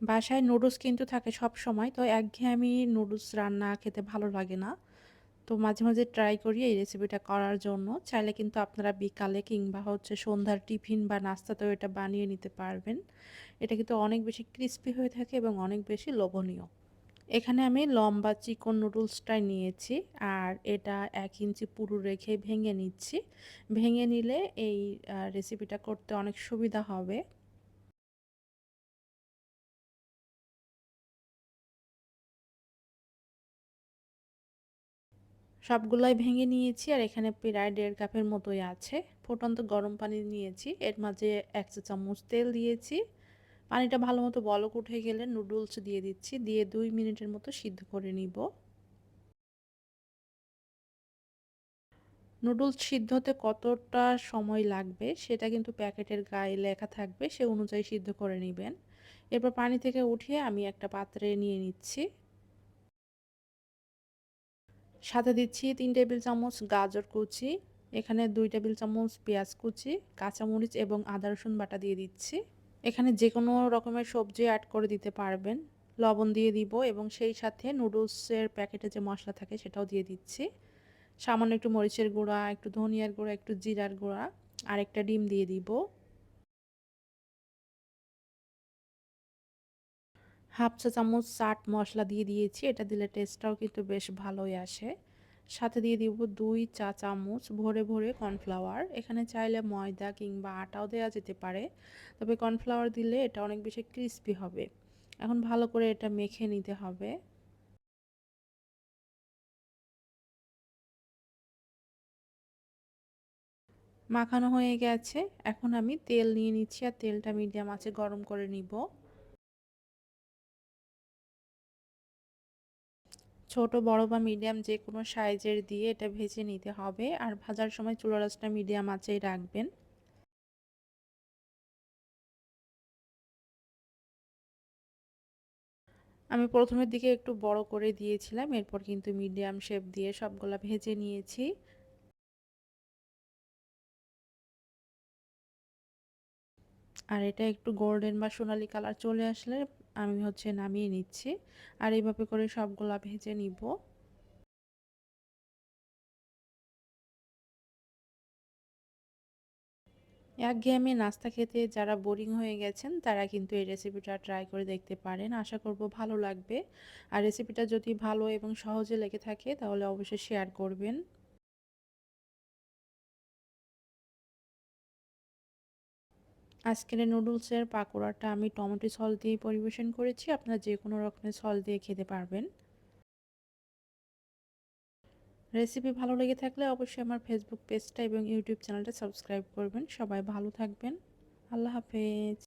বাসায় নুডলস কিন্তু থাকে সব সময় তো একঘেয়েমি নুডলস রান্না খেতে ভালো লাগে না। তো মাঝে মাঝে ট্রাই করি এই রেসিপিটা করার জন্য। চাইলে কিন্তু আপনারা বিকালে কিংবা হচ্ছে সন্ধ্যার টিফিন বা নাস্তাতেও এটা বানিয়ে নিতে পারবেন। এটা কিন্তু অনেক বেশি ক্রিস্পি হয়ে থাকে এবং অনেক বেশি লোভনীয়। এখানে আমি লম্বা চিকন নুডলসটাই নিয়েছি আর এটা এক ইঞ্চি পুরু রেখে ভেঙে নিচ্ছি। ভেঙে নিলে এই রেসিপিটা করতে অনেক সুবিধা হবে। সবগুলাই ভেঙে নিয়েছি আর এখানে প্রায় দেড় কাপের মতোই আছে। ফুটন্ত গরম পানি নিয়েছি। এর মাঝে এক চা চামচ তেল দিয়েছি। পানিটা ভালো মতো বলক উঠে গেলে নুডলস দিয়ে দিচ্ছি। দিয়ে দুই মিনিটের মতো সিদ্ধ করে নিব। নুডলস সিদ্ধ হতে কতটা সময় লাগবে সেটা কিন্তু প্যাকেটের গায়ে লেখা থাকবে। সে অনুযায়ী সিদ্ধ করে নেবেন। এরপর পানি থেকে উঠিয়ে আমি একটা পাত্রে নিয়ে নিচ্ছি। সাথে দিচ্ছি তিন টেবিল চামচ গাজর কুচি, এখানে দুই টেবিল চামচ পেঁয়াজ কুচি, কাঁচামরিচ এবং আদা রসুন বাটা দিয়ে দিচ্ছি। এখানে যে কোনো রকমের সবজি অ্যাড করে দিতে পারবেন। লবণ দিয়ে দিব এবং সেই সাথে নুডলসের প্যাকেটে যে মশলা থাকে সেটাও দিয়ে দিচ্ছি। সামান্য একটু মরিচের গুঁড়া, একটু ধনিয়ার গুঁড়া, একটু জিরার গুঁড়া আর একটা ডিম দিয়ে দিব। হাফ চা চামচ চাট মশলা দিয়ে দিয়েছি, এটা দিলে টেস্টটাও কিন্তু বেশ ভালোই আসে। সাথে দিয়ে দিব দুই চা চামচ ভরে ভরে কর্নফ্লাওয়ার এখানে চাইলে ময়দা কিংবা আটাও দেওয়া যেতে পারে, তবে কর্নফ্লাওয়ার দিলে এটা অনেক বেশি ক্রিস্পি হবে। এখন ভালো করে এটা মেখে নিতে হবে। মাখানো হয়ে গেছে, এখন আমি তেল নিয়ে নিচ্ছি আর তেলটা মিডিয়াম আছে গরম করে নিব। ছোট, বড় বা মিডিয়াম যে কোনো সাইজের দিয়ে এটা ভেজে নিতে হবে। আর ভাজার সময় চুলা রাসটা মিডিয়াম আঁচেই রাখবেন। আমি প্রথমের দিকে একটু বড় করে দিয়েছিলাম, এরপর কিন্তু মিডিয়াম শেপ দিয়ে সবগুলা ভেজে নিয়েছি। আর এটা একটু গোল্ডেন বা সোনালি কালার চলে আসলে আমি হচ্ছে নামিয়ে নিচ্ছি। আর এইভাবে করে সবগুলা ভেজে নিব। একঘেয়েমি নাস্তা খেতে যারা বোরিং হয়ে গেছেন, তারা কিন্তু এই রেসিপিটা ট্রাই করে দেখতে পারেন। আশা করব ভালো লাগবে। আর রেসিপিটা যদি ভালো এবং সহজে লেগে থাকে, তাহলে অবশ্যই শেয়ার করবেন। আজকের নুডলসের পাকোড়াটা আমি টমেটো সল দিয়ে পরিবেশন করেছি। আপনারা যে কোনো রকমের সল দিয়ে খেতে পারবেন। রেসিপি ভালো লেগে থাকলে অবশ্যই আমার ফেসবুক পেজটা এবং ইউটিউব চ্যানেলটা সাবস্ক্রাইব করবেন। সবাই ভালো থাকবেন। আল্লাহ হাফেজ।